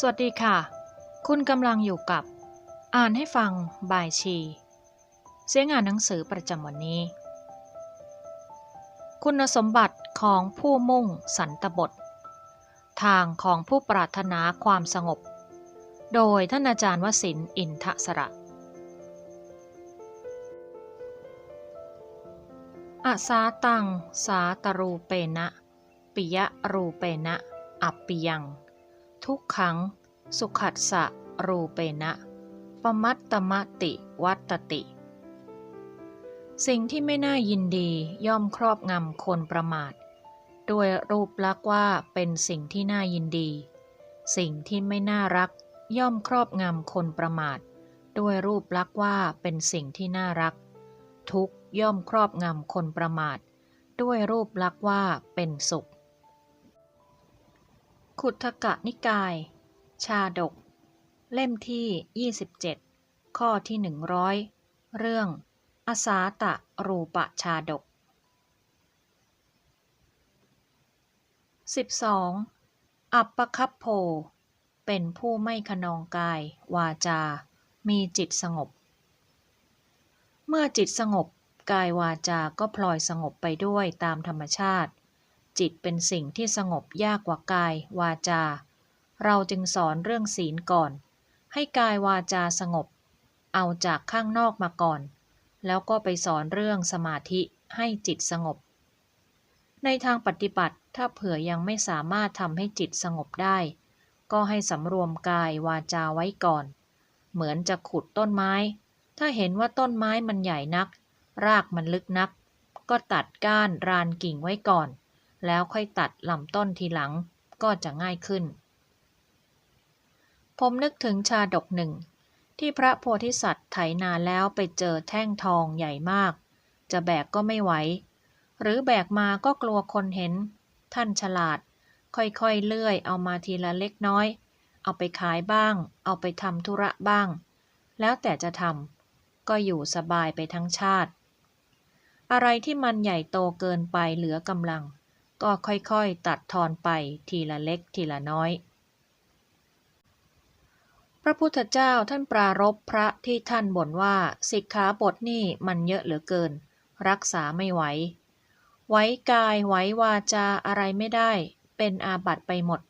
สวัสดีค่ะ คุณกำลังอยู่กับ อ่านให้ฟังบายชี เสียงอ่านหนังสือประจำวันนี้ คุณสมบัติของผู้มุ่งสันตบท ทางของผู้ปรารถนาความสงบ โดยท่านอาจารย์วสินอินทสระ อาสาตัง สาตรูเปนะ ปิยะรูเปนะ อัปปิยัง ทุกขัง สุขัสสะรูเปนะปมัตตมติวัตติ สิ่งที่ไม่น่ายินดีย่อมครอบงำคนประมาท ด้วยรูปลักษ์ว่าเป็นสิ่งที่น่ายินดี สิ่งที่ไม่น่ารักย่อมครอบงำคนประมาท ด้วยรูปลักษ์ว่าเป็นสิ่งที่น่ารัก ทุกย่อมครอบงำคนประมาท ด้วยรูปลักษ์ว่าเป็นสุข ขุทกะนิกาย ชาดก เล่มที่ 27 ข้อที่ 100 เรื่อง อาสาตะรูปชาดก 12. อัปปคัพโพ เป็นผู้ไม่ขนองกาย วาจา มีจิตสงบ เมื่อจิตสงบกายวาจาก็พลอยสงบไปด้วยตามธรรมชาติ จิตเป็นสิ่งที่สงบยากกว่ากาย วาจา เราจึงสอนเรื่องศีลก่อน ให้กายวาจาสงบ เอาจากข้างนอกมาก่อน แล้วก็ไปสอนเรื่องสมาธิให้จิตสงบ ในทางปฏิบัติถ้าเผื่อยังไม่สามารถทำให้จิตสงบได้ ก็ให้สำรวมกายวาจาไว้ก่อน เหมือนจะขุดต้นไม้ ถ้าเห็นว่าต้นไม้มันใหญ่นัก รากมันลึกนัก ก็ตัดก้านรานกิ่งไว้ก่อน แล้วค่อยตัดลำต้นทีหลังก็จะง่ายขึ้น ผมนึกถึงชาดกหนึ่ง ที่พระโพธิสัตว์ไถนาแล้วไปเจอแท่งทองใหญ่มาก จะแบกก็ไม่ไหว หรือแบกมาก็กลัวคนเห็น ท่านฉลาด ค่อยๆเลื่อยเอามาทีละเล็กน้อย เอาไปขายบ้าง เอาไปทำธุระบ้าง แล้วแต่จะทำก็อยู่สบายไปทั้งชาติ อะไรที่มันใหญ่โตเกินไปเหลือกำลัง ก็ค่อยๆ ตัดทอนไปทีละเล็กทีละน้อย พระพุทธเจ้าท่านปรารบพระที่ท่านบ่นว่าสิกขาบทนี่มันเยอะเหลือเกิน รักษาไม่ไหว ไว้กายไว้วาจาอะไรไม่ได้ เป็นอาบัติไปหมด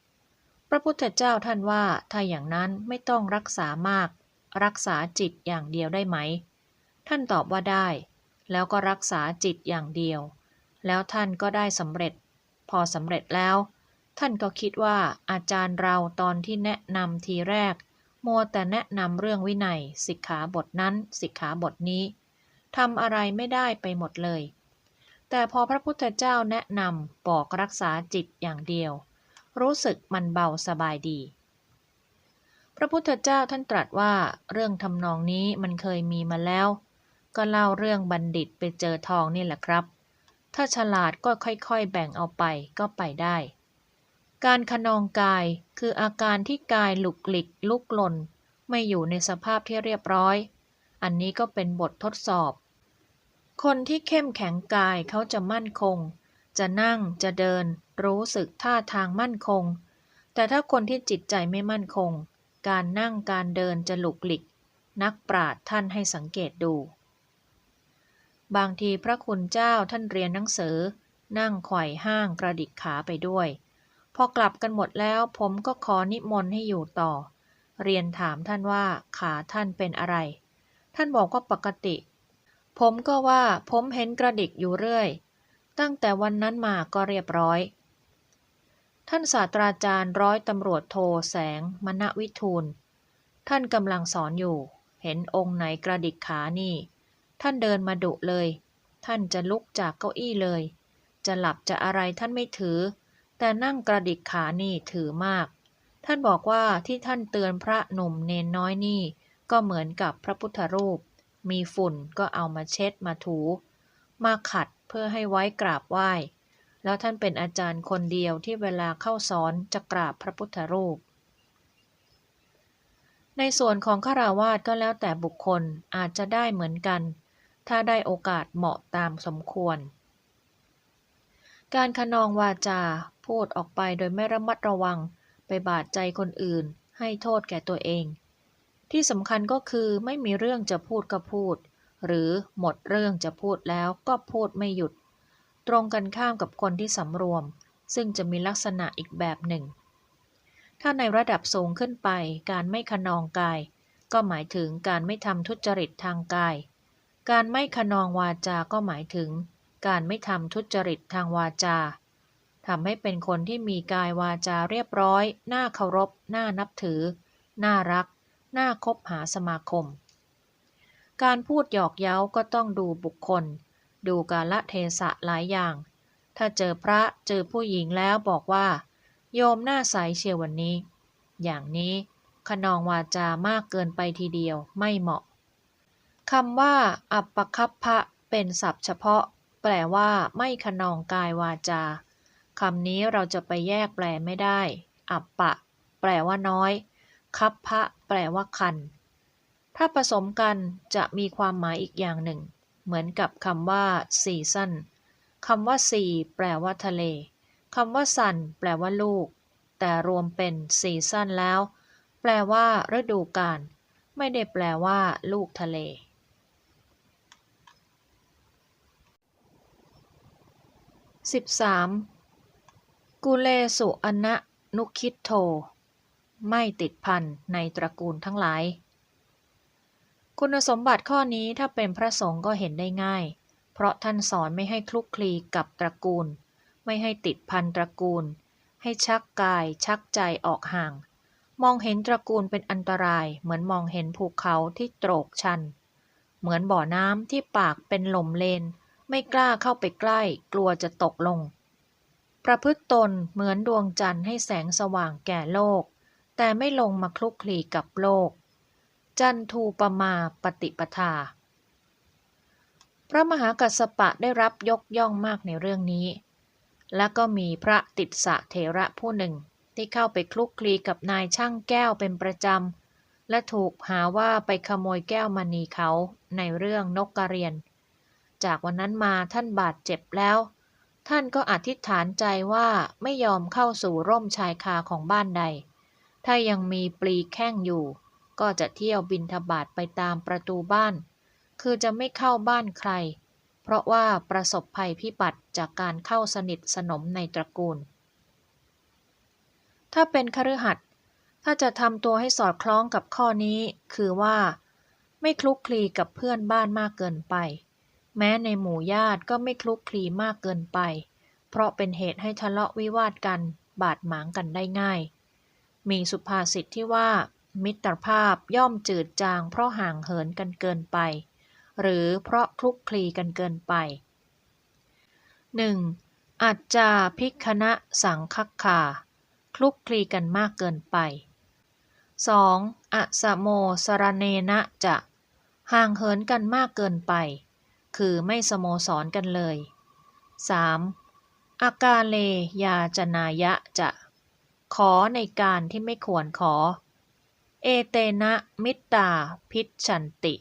พระพุทธเจ้าท่านว่าถ้าอย่างนั้นไม่ต้องรักษามาก รักษาจิตอย่างเดียวได้ไหม ท่านตอบว่าได้ แล้วก็รักษาจิตอย่างเดียวแล้วท่านก็ได้สำเร็จ พอสำเร็จแล้ว ท่านก็คิดว่าอาจารย์เราตอนที่แนะนำทีแรก มัวแต่แนะนำเรื่องวินัย สิกขาบทนั้น สิกขาบทนี้ทำอะไรไม่ได้ไปหมดเลย แต่พอพระพุทธเจ้าแนะนำบอกรักษาจิตอย่างเดียว รู้สึกมันเบาสบายดี พระพุทธเจ้าท่านตรัสว่าเรื่องทำนองนี้มันเคยมีมาแล้ว ก็เล่าเรื่องบัณฑิตไปเจอทองนี่แหละครับ ถ้าฉลาดก็ค่อยๆ แบ่งเอาไปก็ไปได้ การขนองกายคืออาการที่กายหลุกหลิกลุกลน ไม่อยู่ในสภาพที่เรียบร้อย อันนี้ก็เป็นบททดสอบ คนที่เข้มแข็งกายเขาจะมั่นคง จะนั่งจะเดิน รู้สึกท่าทางมั่นคง แต่ถ้าคนที่จิตใจไม่มั่นคง การนั่งการเดินจะหลุกหลิก นักปราดท่านให้สังเกตดู บางทีพระคุณเจ้าท่านเรียนหนังสือ นั่งไขว่ห้างกระดิกขาไปด้วย พอกลับกันหมดแล้วผมก็ขอนิมนต์ให้อยู่ต่อ เรียนถามท่านว่าขาท่านเป็นอะไร ท่านบอกว่าปกติ ผมก็ว่าผมเห็นกระดิกอยู่เรื่อย ตั้งแต่วันนั้นมาก็เรียบร้อย ท่านศาสตราจารย์ร้อยตำรวจโทแสงมณวิทูล ท่านกำลังสอนอยู่ เห็นองค์ไหนกระดิกขานี่ ท่านเดินมาดุเลย ท่านจะลุกจากเก้าอี้เลย จะหลับจะอะไรท่านไม่ถือ แต่นั่งกระดิกขานี่ถือมาก ท่านบอกว่าที่ท่านเตือนพระหนุ่มเนนน้อยนี่ ก็เหมือนกับพระพุทธรูป มีฝุ่นก็เอามาเช็ดมาถู มาขัดเพื่อให้ไว้กราบไหว้ แล้วท่านเป็นอาจารย์คนเดียวที่เวลาเข้าสอนจะกราบพระพุทธรูปในส่วนของฆราวาสก็แล้วแต่บุคคลอาจจะได้เหมือนกัน ถ้าได้โอกาสเหมาะตามสมควร การขนองวาจาพูดออกไปโดยไม่ระมัดระวังไปบาดใจคนอื่น ให้โทษแก่ตัวเอง ที่สำคัญก็คือไม่มีเรื่องจะพูดก็พูด หรือหมดเรื่องจะพูดแล้วก็พูดไม่หยุด ตรงกันข้ามกับคนที่สำรวม ซึ่งจะมีลักษณะอีกแบบหนึ่ง ถ้าในระดับสูงขึ้นไป การไม่ขนองกาย ก็หมายถึงการไม่ทำทุจริตทางกาย การไม่ขนองวาจาก็หมายถึง การไม่ทำทุจริตทางวาจาทำให้เป็นคนที่มีกายวาจาเรียบร้อย น่าเคารพ น่านับถือ น่ารัก น่าคบหาสมาคม การพูดหยอกเย้าก็ต้องดูบุคคล ดูกาละเทศะหลายอย่าง ถ้าเจอพระเจอผู้หญิงแล้วบอกว่า โยมหน้าใสเชียววันนี้ อย่างนี้ขนองวาจามากเกินไปทีเดียวไม่เหมาะ คำว่า อัปปคัพพะ เป็นศัพท์เฉพาะ แปลว่า ไม่ขนองกายวาจาคำนี้เราจะไปแยกแปลไม่ได้ อัปปะ แปลว่าน้อย คัพพะ แปลว่าคัน ถ้าผสมกันจะมีความหมายอีกอย่างหนึ่ง เหมือนกับคำว่าซีซันคำว่าซีแปลว่าทะเลคำว่าซันแปลว่าลูก แต่รวมเป็นซีซันแล้ว แปลว่าฤดูกาลไม่ได้แปลว่า ลูกทะเล 13. กุเลสุอนะนุคิดโท ไม่ติดพันในตระกูลทั้งหลาย คุณสมบัติข้อนี้ถ้าเป็นพระสงฆ์ก็เห็นได้ง่าย เพราะท่านสอนไม่ให้คลุกคลีกับตระกูล ไม่ให้ติดพันตระกูล ให้ชักกายชักใจออกห่าง มองเห็นตระกูลเป็นอันตราย เหมือนมองเห็นภูเขาที่โตรกชัน เหมือนบ่อน้ำที่ปากเป็นหล่มเลน ไม่กล้าเข้าไปใกล้ กลัวจะตกลง ประพฤติตนเหมือนดวงจันทร์ให้แสงสว่างแก่โลก แต่ไม่ลงมาคลุกคลีกับโลก จันทูปมาปฏิปทา พระมหากัสสปะได้รับยกย่องมากในเรื่องนี้ และก็มีพระติดสะเถระผู้หนึ่งที่เข้าไปคลุกคลีกับนายช่างแก้วเป็นประจำ และถูกหาว่าไปขโมยแก้วมณีเขาในเรื่องนกกระเรียน จากวันนั้นมาท่านบาดเจ็บแล้ว ท่านก็อธิษฐานใจว่าไม่ยอมเข้าสู่ร่มชายคาของบ้านใด ถ้ายังมีปลีแข้งอยู่ ก็จะเที่ยวบินทบาทไปตามประตูบ้าน คือจะไม่เข้าบ้านใคร เพราะว่าประสบภัยพิบัติจากการเข้าสนิทสนมในตระกูล ถ้าเป็นคฤหัสถ์ถ้าจะทำตัวให้สอดคล้องกับข้อนี้ คือว่า ไม่คลุกคลีกับเพื่อนบ้านมากเกินไป แม้ในหมู่ญาติก็ไม่คลุกคลีมากเกินไป เพราะเป็นเหตุให้ทะเลาะวิวาทกัน บาดหมางกันได้ง่าย มีสุภาษิตที่ว่า มิตรภาพย่อมจืดจางเพราะห่างเหินกันเกินไป หรือเพราะคลุกคลีกันเกินไป 1. อาจจะพิคณะสังคักขา คลุกคลีกันมากเกินไป 2. อสโมสรเนนะจะ ห่างเหินกันมากเกินไป คือไม่สโมสรกันเลย 3. อากาเล ยาจนายะจะ ขอในการที่ไม่ควรขอ เอเตนะมิตตาพิชันติ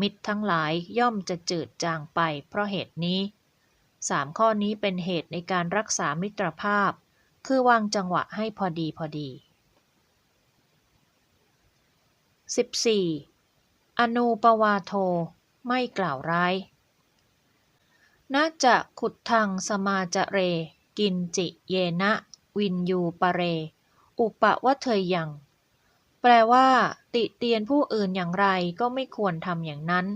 มิตรทั้งหลายย่อมจะจืดจางไปเพราะเหตุนี้สามข้อนี้เป็นเหตุในการรักษามิตรภาพ คือวางจังหวะให้พอดีพอดี 14. อนูปวาโท ไม่กล่าวร้าย นาจะขุดทางสมาจะเร กินจิเยนะ วินยูปะเร อุปะวะเทยยัง แปลว่า ติเตียนผู้อื่นอย่างไรก็ไม่ควรทำอย่างนั้น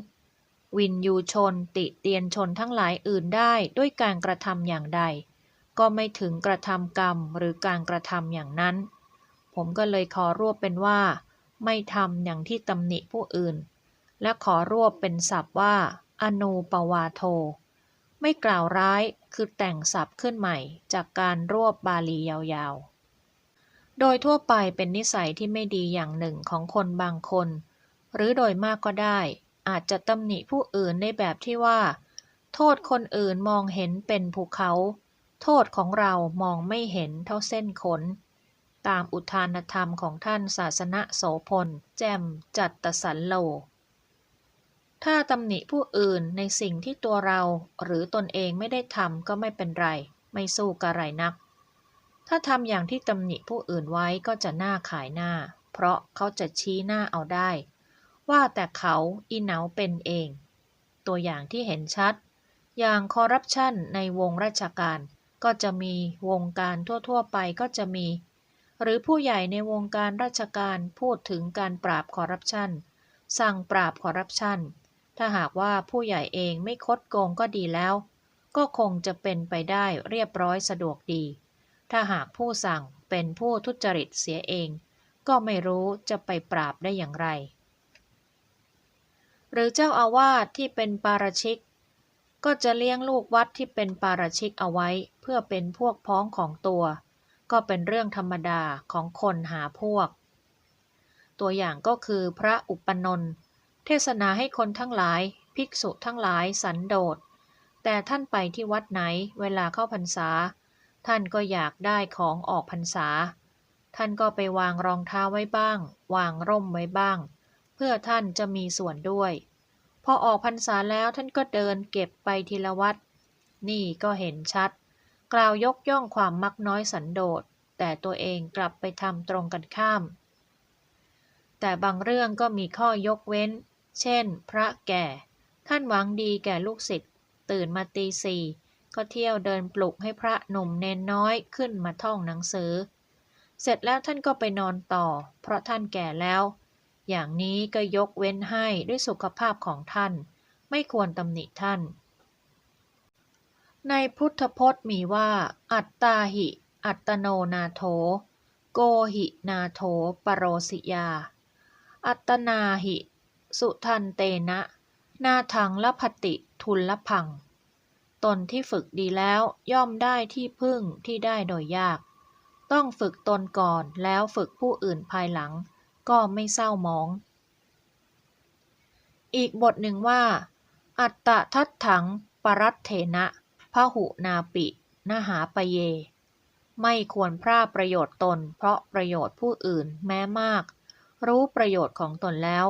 วินยูชนติเตียนชนทั้งหลายอื่นได้ด้วยการกระทำอย่างใด ก็ไม่ถึงกระทำกรรมหรือการกระทำอย่างนั้น ผมก็เลยขอรวบเป็นว่า ไม่ทำอย่างที่ตำหนิผู้อื่น และขอรวบเป็นศัพท์ว่า อนูปวาโท ไม่กล่าวร้ายคือแต่งศัพท์ขึ้นใหม่จากการรวบบาลียาวๆ โดยทั่วไปเป็นนิสัยที่ไม่ดีอย่างหนึ่งของคนบางคน หรือโดยมากก็ได้ อาจจะตำหนิผู้อื่นในแบบที่ว่า โทษคนอื่นมองเห็นเป็นภูเขา โทษของเรามองไม่เห็นเท่าเส้นขน ตามอุทานธรรมของท่านศาสนโสพล แจมจัตตสันโล ถ้าตำหนิผู้อื่นในสิ่งที่ตัวเราหรือตนเองไม่ได้ทำก็ไม่เป็นไร ไม่สู้กระไรนัก ถ้าทำอย่างที่ตำหนิผู้อื่นไว้ก็จะหน่าขายหน้า เพราะเขาจะชี้หน้าเอาได้ ว่าแต่เขาอีเหนาเป็นเอง ตัวอย่างที่เห็นชัด อย่างคอร์รัปชันในวงราชการ ก็จะมีวงการทั่วๆ ไปก็จะมี หรือผู้ใหญ่ในวงการราชการพูดถึงการปราบคอร์รัปชันสั่งปราบคอร์รัปชัน ถ้าหากว่าผู้ใหญ่เองไม่คดโกงก็ดีแล้ว ก็คงจะเป็นไปได้เรียบร้อยสะดวกดี ถ้าหากผู้สั่งเป็นผู้ทุจริตเสียเอง ก็ไม่รู้จะไปปราบได้อย่างไร หรือเจ้าอาวาสที่เป็นปาราชิก ก็จะเลี้ยงลูกวัดที่เป็นปาราชิกเอาไว้เพื่อเป็นพวกพ้องของตัว ก็เป็นเรื่องธรรมดาของคนหาพวก ตัวอย่างก็คือพระอุปนนท์ เทศนาให้คนทั้งหลาย ภิกษุทั้งหลายสันโดษ แต่ท่านไปที่วัดไหนเวลาเข้าพรรษา ท่านก็อยากได้ของออกพรรษา ท่านก็ไปวางรองเท้าไว้บ้าง วางร่มไว้บ้าง เพื่อท่านจะมีส่วนด้วย พอออกพรรษาแล้วท่านก็เดินเก็บไปทีละวัด นี่ก็เห็นชัด กล่าวยกย่องความมักน้อยสันโดษ แต่ตัวเองกลับไปทำตรงกันข้าม แต่บางเรื่องก็มีข้อยกเว้น เช่น พระแก่ ท่านหวังดีแก่ลูกศิษย์ตื่นมาตีสี่ก็เที่ยวเดินปลุกให้พระหนุ่มเนนน้อยขึ้นมาท่องหนังสือ เสร็จแล้วท่านก็ไปนอนต่อ เพราะท่านแก่แล้ว อย่างนี้ก็ยกเว้นให้ด้วยสุขภาพของท่าน ไม่ควรตำหนิท่าน ในพุทธพจน์มีว่า อัตตาหิ อัตโนนาโถ โกหินาโถปโรสิยา อัตนาหิ สุทันเตนะ นาทังละพติทุลละพัง ตนที่ฝึกดีแล้วย่อมได้ที่พึ่งที่ได้โดยยาก ต้องฝึกตนก่อนแล้วฝึกผู้อื่นภายหลัง ก็ไม่เศร้ามอง อีกบทหนึ่งว่า อัตตะทัตถังปรัตเถนะพหุนาปินหาปเย ไม่ควรพร่าประโยชน์ตน เพราะประโยชน์ผู้อื่นแม้มาก รู้ประโยชน์ของตนแล้ว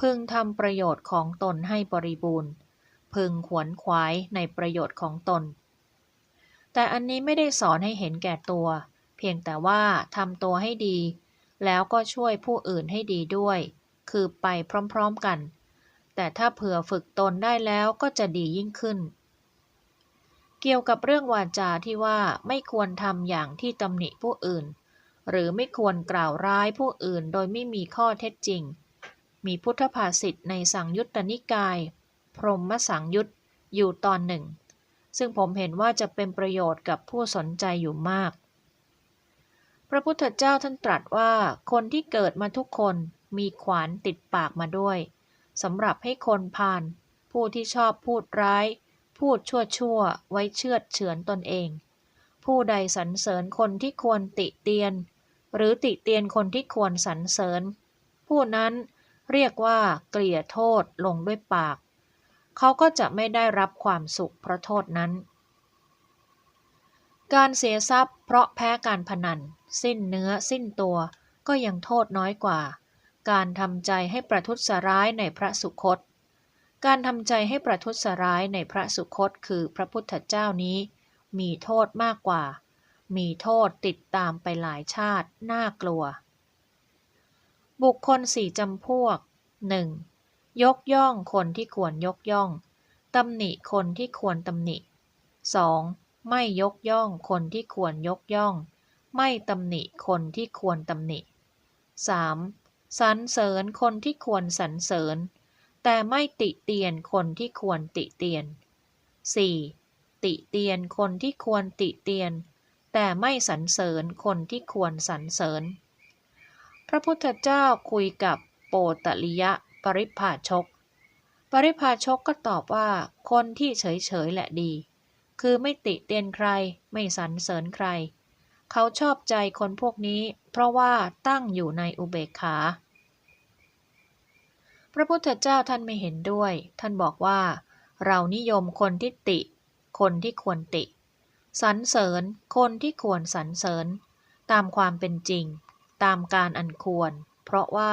พึงทำประโยชน์ของตนให้บริบูรณ์ พึงขวนขวายในประโยชน์ของตน แต่อันนี้ไม่ได้สอนให้เห็นแก่ตัว เพียงแต่ว่าทำตัวให้ดี แล้วก็ช่วยผู้อื่นให้ดีด้วย คือไปพร้อมๆกัน แต่ถ้าเผื่อฝึกตนได้แล้วก็จะดียิ่งขึ้น เกี่ยวกับเรื่องวาจาที่ว่าไม่ควรทำอย่างที่ตำหนิผู้อื่น หรือไม่ควรกล่าวร้ายผู้อื่นโดยไม่มีข้อเท็จจริง มีพุทธภาษิตในสังยุตตนิกาย พรหมสังยุตอยู่ตอนหนึ่ง ซึ่งผมเห็นว่าจะเป็นประโยชน์กับผู้สนใจอยู่มาก พระพุทธเจ้าท่านตรัสว่าคนที่เกิดมาทุกคนมีขวานติดปากมาด้วยสำหรับให้คนพาน ผู้ที่ชอบพูดร้าย พูดชั่วชั่วไว้เชือดเฉือนตนเอง ผู้ใดสรรเสริญคนที่ควรติเตียน หรือติเตียนคนที่ควรสรรเสริญ ผู้นั้น เรียกว่าเกลี่ยโทษลงด้วยปาก เขาก็จะไม่ได้รับความสุขเพราะโทษนั้น การเสียทรัพย์เพราะแพ้การพนัน สิ้นเนื้อสิ้นตัวก็ยังโทษน้อยกว่า การทำใจให้ประทุษร้ายในพระสุคต การทำใจให้ประทุษร้ายในพระสุคตคือพระพุทธเจ้านี้ มีโทษมากกว่า มีโทษติดตามไปหลายชาติน่ากลัว บุคคลสี่จำพวก 1. ยกย่องคนที่ควรยกย่องตำหนิคนที่ควรตำหนิ 2. ไม่ยกย่องคนที่ควรยกย่อง ไม่ตำหนิคนที่ควรตำหนิ 3. สรรเสริญคนที่ควรสรรเสริญ แต่ไม่ติเตียนคนที่ควรติเตียน 4. ติเตียนคนที่ควรติเตียน แต่ไม่สรรเสริญคนที่ควรสรรเสริญ พระพุทธเจ้าคุยกับโปตลิยะปริพาชก ปริพาชกก็ตอบว่าคนที่เฉยเฉยแหละดี คือไม่ติเตียนใครไม่สรรเสริญใคร เขาชอบใจคนพวกนี้ เพราะว่าตั้งอยู่ในอุเบกขา พระพุทธเจ้าท่านไม่เห็นด้วย ท่านบอกว่า เรานิยมคนที่ติ คนที่ควรติสรรเสริญคนที่ควรสรรเสริญ ตามความเป็นจริง ตามการอันควร เพราะว่า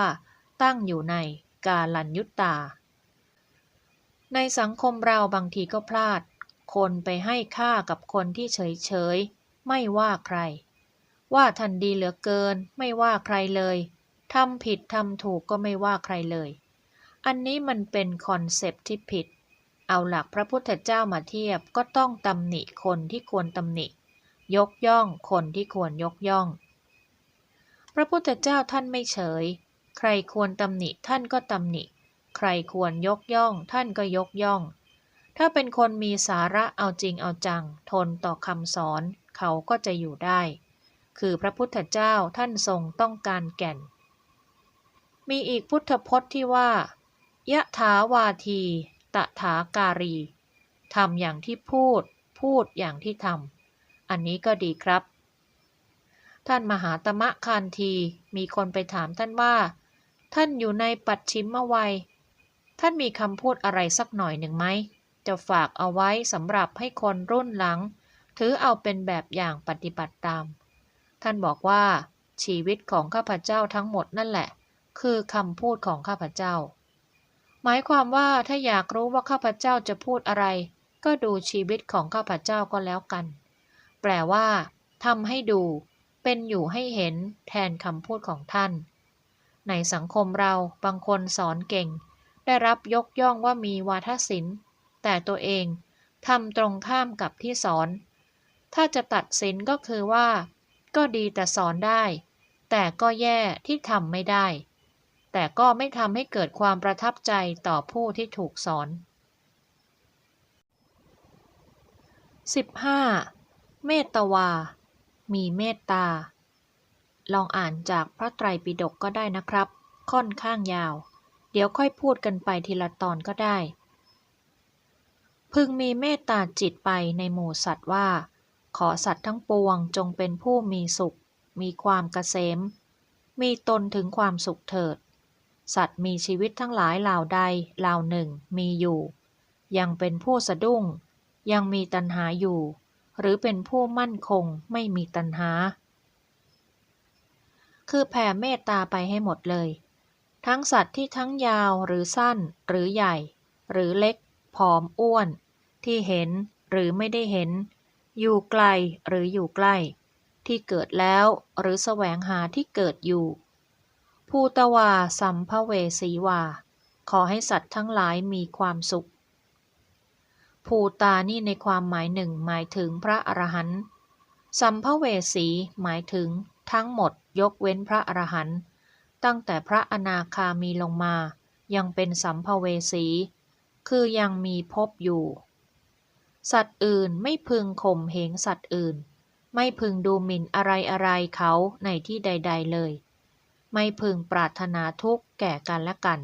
ตั้งอยู่ในกาลัญยุตตา ในสังคมเราบางทีก็พลาด คนไปให้ค่ากับคนที่เฉยเฉยไม่ว่าใคร ว่าท่านดีเหลือเกินไม่ว่าใครเลยทำผิดทำถูกก็ไม่ว่าใครเลย อันนี้มันเป็นคอนเซปที่ผิด เอาหลักพระพุทธเจ้ามาเทียบก็ต้องตำหนิคนที่ควรตำหนิ ยกย่องคนที่ควรยกย่อง พระพุทธเจ้าท่านไม่เฉย ใครควรตำหนิท่านก็ตำหนิ ใครควรยกย่องท่านก็ยกย่อง ถ้าเป็นคนมีสาระเอาจริงเอาจัง ทนต่อคำสอนเขาก็จะอยู่ได้ คือพระพุทธเจ้าท่านทรงต้องการแก่น มีอีกพุทธพจน์ที่ว่ายะถาวาที ตถาการีทำอย่างที่พูด พูดอย่างที่ทำ อันนี้ก็ดีครับ ท่านมหาตมะคานทีมีคนไปถามท่านว่า ท่านอยู่ในปัจฉิมวัย ท่านมีคำพูดอะไรสักหน่อยหนึ่งไหม จะฝากเอาไว้สำหรับให้คนรุ่นหลัง ถือเอาเป็นแบบอย่างปฏิบัติตาม ท่านบอกว่า ชีวิตของข้าพเจ้าทั้งหมดนั่นแหละ คือคำพูดของข้าพเจ้า หมายความว่าถ้าอยากรู้ว่าข้าพเจ้าจะพูดอะไร ก็ดูชีวิตของข้าพเจ้าก็แล้วกัน แปลว่าทำให้ดู เป็นอยู่ให้เห็นแทนคำพูดของท่าน ในสังคมเราบางคนสอนเก่ง ได้รับยกย่องว่ามีวาทศิลป์ แต่ตัวเองทำตรงข้ามกับที่สอน ถ้าจะตัดสินก็คือว่า ก็ดีแต่สอนได้ แต่ก็แย่ที่ทำไม่ได้ แต่ก็ไม่ทำให้เกิดความประทับใจต่อผู้ที่ถูกสอน 15. เมตตาวา มีเมตตา ลองอ่านจากพระไตรปิฎกก็ได้นะครับ ค่อนข้างยาว เดี๋ยวค่อยพูดกันไปทีละตอนก็ได้ พึงมีเมตตาจิตไปในหมู่สัตว์ว่า ขอสัตว์ทั้งปวงจงเป็นผู้มีสุข มีความเกษม มีตนถึงความสุขเถิด สัตว์มีชีวิตทั้งหลายเหล่าใดเหล่าหนึ่งมีอยู่ ยังเป็นผู้สะดุ้ง ยังมีตัณหาอยู่ หรือเป็นผู้มั่นคงไม่มีตัณหา คือแผ่เมตตาไปให้หมดเลย ทั้งสัตว์ที่ทั้งยาวหรือสั้นหรือใหญ่ หรือเล็ก ผอมอ้วน ที่เห็นหรือไม่ได้เห็น อยู่ไกลหรืออยู่ใกล้ ที่เกิดแล้วหรือแสวงหาที่เกิดอยู่ ภูตวาสัมภเวสีวา ขอให้สัตว์ทั้งหลายมีความสุข ภูตานี่ในความหมายหนึ่งหมายถึงพระอรหันต์สัมภเวสีหมายถึงทั้งหมดยกเว้นพระอรหันต์ตั้งแต่พระอนาคามีลงมา ยังเป็นสัมภเวสี คือยังมีภพอยู่ สัตว์อื่นไม่พึงข่มเหงสัตว์อื่น ไม่พึงดูหมิ่นอะไรอะไรเขาในที่ใด ๆเลย ไม่พึงปรารถนาทุกข์แก่กันและกัน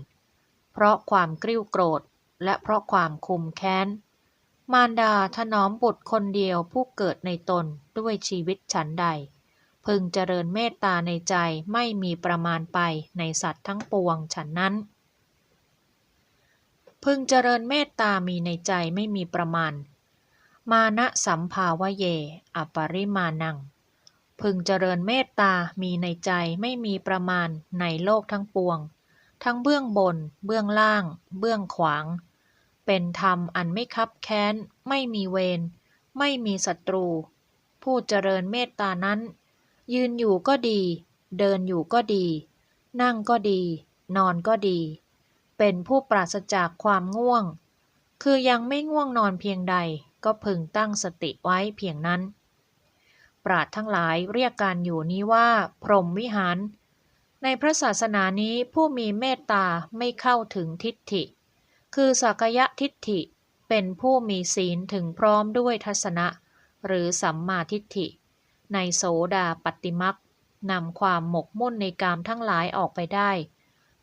เพราะความกริ้วโกรธและเพราะความคุมแค้น มารดาถนอมบุตรคนเดียวผู้เกิดในตนด้วยชีวิตฉันใด พึงเจริญเมตตาในใจไม่มีประมาณไปในสัตว์ทั้งปวงฉันนั้น พึงเจริญเมตตามีในใจไม่มีประมาณ มานะสัมภาวะเย อปริมาณัง พึงเจริญเมตตามีในใจไม่มีประมาณในโลกทั้งปวง ทั้งเบื้องบน เบื้องล่าง เบื้องขวาง เป็นธรรมอันไม่คับแค้น ไม่มีเวร ไม่มีศัตรู ผู้เจริญเมตตานั้น ยืนอยู่ก็ดี เดินอยู่ก็ดี นั่งก็ดี นอนก็ดี เป็นผู้ปราศจากความง่วง คือยังไม่ง่วงนอนเพียงใดก็พึงตั้งสติไว้เพียงนั้น ปราดทั้งหลายเรียกการอยู่นี้ว่า พรหมวิหาร ในพระศาสนานี้ผู้มีเมตตาไม่เข้าถึงทิฏฐิ คือสักยะทิฏฐิเป็นผู้มีศีลถึงพร้อมด้วยทัศนะ หรือสัมมาทิฏฐิ ในโสดาปฏิมักนำความหมกมุ่นในกามทั้งหลายออกไปได้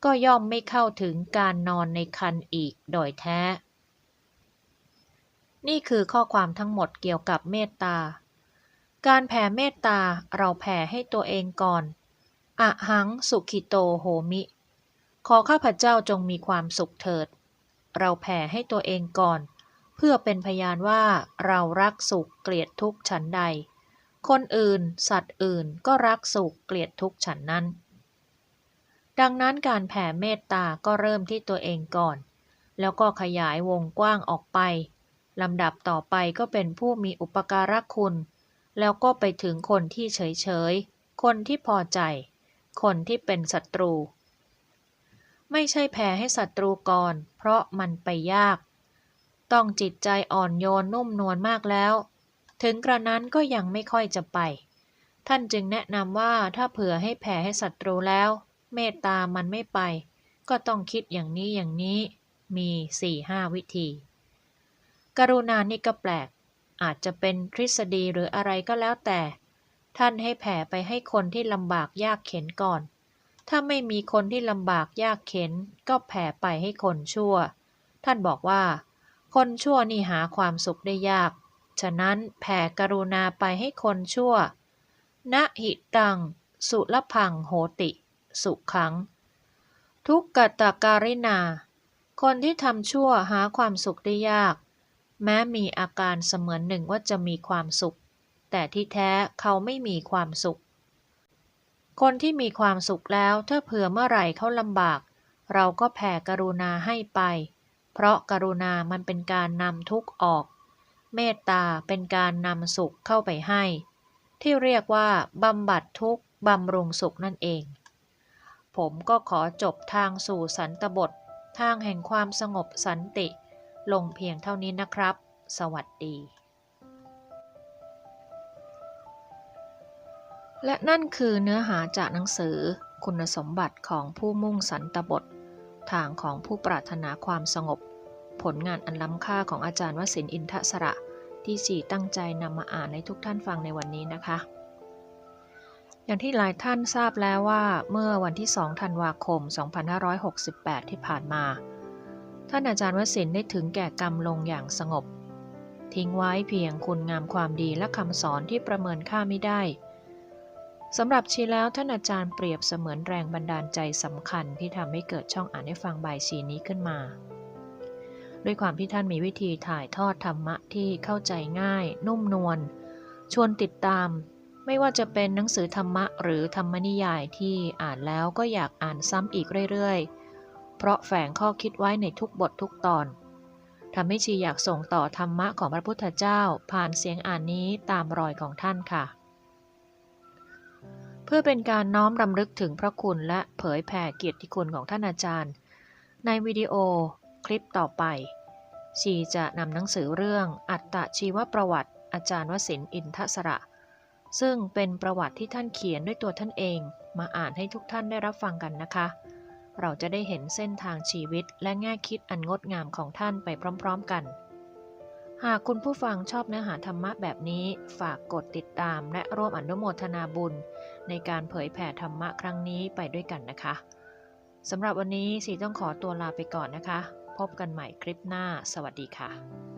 ก็ย่อมไม่เข้าถึงการนอนในคันอีกโดยแท้ นี่คือข้อความทั้งหมดเกี่ยวกับเมตตา การแผ่เมตตาเราแผ่ให้ตัวเองก่อน อะหังสุขิโตโหมิ ขอข้าพเจ้าจงมีความสุขเถิด เราแผ่ให้ตัวเองก่อน เพื่อเป็นพยานว่าเรารักสุขเกลียดทุกข์ฉันใด คนอื่น สัตว์อื่นก็รักสุขเกลียดทุกข์ฉันนั้น ดังนั้นการแผ่เมตตาก็เริ่มที่ตัวเองก่อน แล้วก็ขยายวงกว้างออกไปลำดับต่อไปก็เป็นผู้มีอุปการะคุณ แล้วก็ไปถึงคนที่เฉยๆคนที่พอใจ คนที่เป็นศัตรู ไม่ใช่แผ่ให้ศัตรูก่อน เพราะมันไปยาก ต้องจิตใจอ่อนโยนนุ่มนวลมากแล้ว ถึงกระนั้นก็ยังไม่ค่อยจะไป ท่านจึงแนะนำว่าถ้าเผื่อให้แผ่ให้ศัตรูแล้ว เมตตามันไม่ไป ก็ต้องคิดอย่างนี้อย่างนี้ มีสี่ห้าวิธี กรุณานี่ก็แปลก อาจจะเป็นทฤษฎีหรืออะไรก็แล้วแต่ ท่านให้แผ่ไปให้คนที่ลำบากยากเข็นก่อน ถ้าไม่มีคนที่ลำบากยากเข็น ก็แผ่ไปให้คนชั่ว ท่านบอกว่า คนชั่วนี่หาความสุขได้ยาก ฉะนั้นแผ่กรุณาไปให้คนชั่ว นะหิตัง สุลพังโหติ สุขัง ทุกกตการินา คนที่ทำชั่วหาความสุขได้ยาก แม้มีอาการเสมือนหนึ่งว่าจะมีความสุข แต่ที่แท้เขาไม่มีความสุข คนที่มีความสุขแล้วถ้าเผื่อเมื่อไหร่เขาลำบาก เราก็แผ่กรุณาให้ไป เพราะกรุณามันเป็นการนำทุกข์ออก เมตตาเป็นการนำสุขเข้าไปให้ ที่เรียกว่าบำบัดทุกข์บำรุงสุขนั่นเอง ผมก็ขอจบทางสู่สันตบท ทางแห่งความสงบสันติ ลงเพียงเท่านี้นะครับ สวัสดี และนั่นคือเนื้อหาจากหนังสือคุณสมบัติของผู้มุ่งสันตบท ทางของผู้ปรารถนาความสงบ ผลงานอันล้ำค่าของอาจารย์วสินอินทสระที่สี่ตั้งใจนำมาอ่านให้ทุกท่านฟังในวันนี้นะคะ อย่างที่หลายท่านทราบแล้วว่าเมื่อวันที่ 2 ธันวาคม 2568 ที่ผ่านมา ท่านอาจารย์วสินได้ถึงแก่กรรมลงอย่างสงบ ทิ้งไว้เพียงคุณงามความดีและคำสอนที่ประเมินค่าไม่ได้ สำหรับชีแล้วท่านอาจารย์เปรียบเสมือนแรงบันดาลใจสำคัญที่ทำให้เกิดช่องอ่านให้ฟังบายชีนี้ขึ้นมา ด้วยความที่ท่านมีวิธีถ่ายทอดธรรมะที่เข้าใจง่าย นุ่มนวลชวนติดตาม ไม่ว่าจะเป็นหนังสือธรรมะหรือธรรมนิยายที่อ่านแล้วก็อยากอ่านซ้ำอีกเรื่อยๆ เพราะแฝงข้อคิดไว้ในทุกบททุกตอนทำให้ชีอยากส่งต่อธรรมะของพระพุทธเจ้า ผ่านเสียงอ่านนี้ตามรอยของท่านค่ะ เพื่อเป็นการน้อมรำลึกถึงพระคุณและเผยแผ่เกียรติคุณของท่านอาจารย์ ในวิดีโอคลิปต่อไป ชีจะนำหนังสือเรื่องอัตตชีวประวัติ อาจารย์วสินอินทสระ ซึ่งเป็นประวัติที่ท่านเขียนด้วยตัวท่านเอง มาอ่านให้ทุกท่านได้รับฟังกันนะคะ เราจะได้เห็นเส้นทางชีวิตและแง่คิดอันงดงามของท่านไปพร้อม ๆ กัน หากคุณผู้ฟังชอบเนื้อหาธรรมะแบบนี้ ฝากกดติดตามและร่วมอนุโมทนาบุญ ในการเผยแผ่ธรรมะครั้งนี้ไปด้วยกันนะคะสำหรับวันนี้สีต้องขอตัวลาไปก่อนนะคะ พบกันใหม่คลิปหน้า สวัสดีค่ะ